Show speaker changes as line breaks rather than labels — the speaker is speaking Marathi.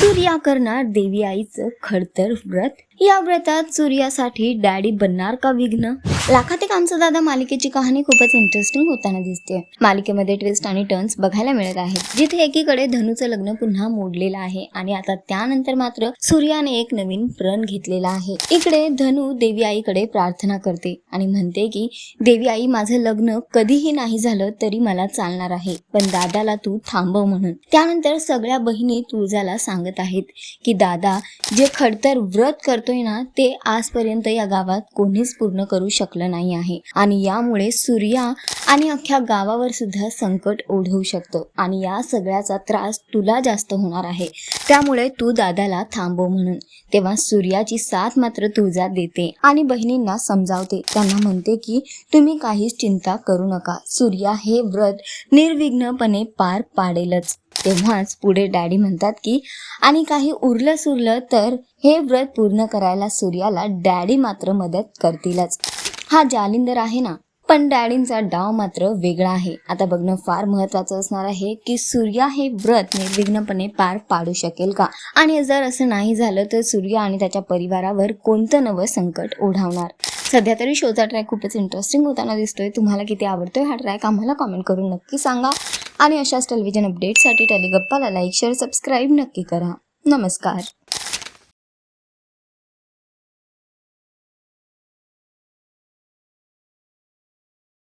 सूर्या करणार देवी आईचं खडतर व्रत. या व्रतात सूर्यासाठी डॅडी बनणार का विघ्न? लाखाते आमचा दादा मालिकेची कहाणी खूपच इंटरेस्टिंग होताना दिसते मालिकेमध्ये ट्विस्ट आणि टर्न्स बघायला मिळत आहेत. जिथे एकीकडे धनुचं लग्न पुन्हा मोडलेलं आहे आणि आता त्यानंतर मात्र सूर्याने एक नवीन प्रण घेतलेला आहे. इकडे धनु देवी आईकडे प्रार्थना करते आणि म्हणते की देवी आई माझं लग्न कधीही नाही झालं तरी मला चालणार आहे पण दादाला तू थांबव म्हणून. त्यानंतर सगळ्या बहिणी तुळजाला सांगत आहेत की दादा जे खडतर व्रत करतोय ना ते आजपर्यंत या गावात कोणीच पूर्ण करू शकलं नाही आहे. आणि यामुळे सूर्या आणि अख्ख्या गावावर सुद्धा संकट ओढवू शकतं. आणि या सगळ्याचा त्रास तुला जास्त होणार आहे. त्यामुळे तू दादाला थांबव म्हणून. तेव्हा सूर्याची साथ मात्र तुळजा देते आणि बहिणींना समजावते. त्यांना म्हणते की तुम्ही काहीच चिंता करू नका. सूर्या हे व्रत निर्विघ्नपणे पार पाडेलच. तेव्हाच पुढे डॅडी म्हणतात की आणि काही उरलं सुरलं तर हे व्रत पूर्ण करायला सूर्याला डॅडी मात्र मदत करतीलच. हा जालिंदर आहे ना पण डॅडींचा डाव मात्र वेगळा आहे. आता बघणं फार महत्वाचं असणार आहे की सूर्या हे व्रत निर्विघ्नपणे पार पाडू शकेल का? आणि जर असं नाही झालं तर सूर्या आणि त्याच्या परिवारावर कोणतं नवं संकट ओढावणार? सध्या तरी शोचा ट्रॅक खूपच इंटरेस्टिंग होताना दिसतोय. तुम्हाला किती आवडतोय हा ट्रॅक आम्हाला कॉमेंट करून नक्की सांगा. आणि अशाच टेलिव्हिजन अपडेटसाठी टेलिगप्पाला लाईक शेअर सबस्क्राईब नक्की करा. नमस्कार.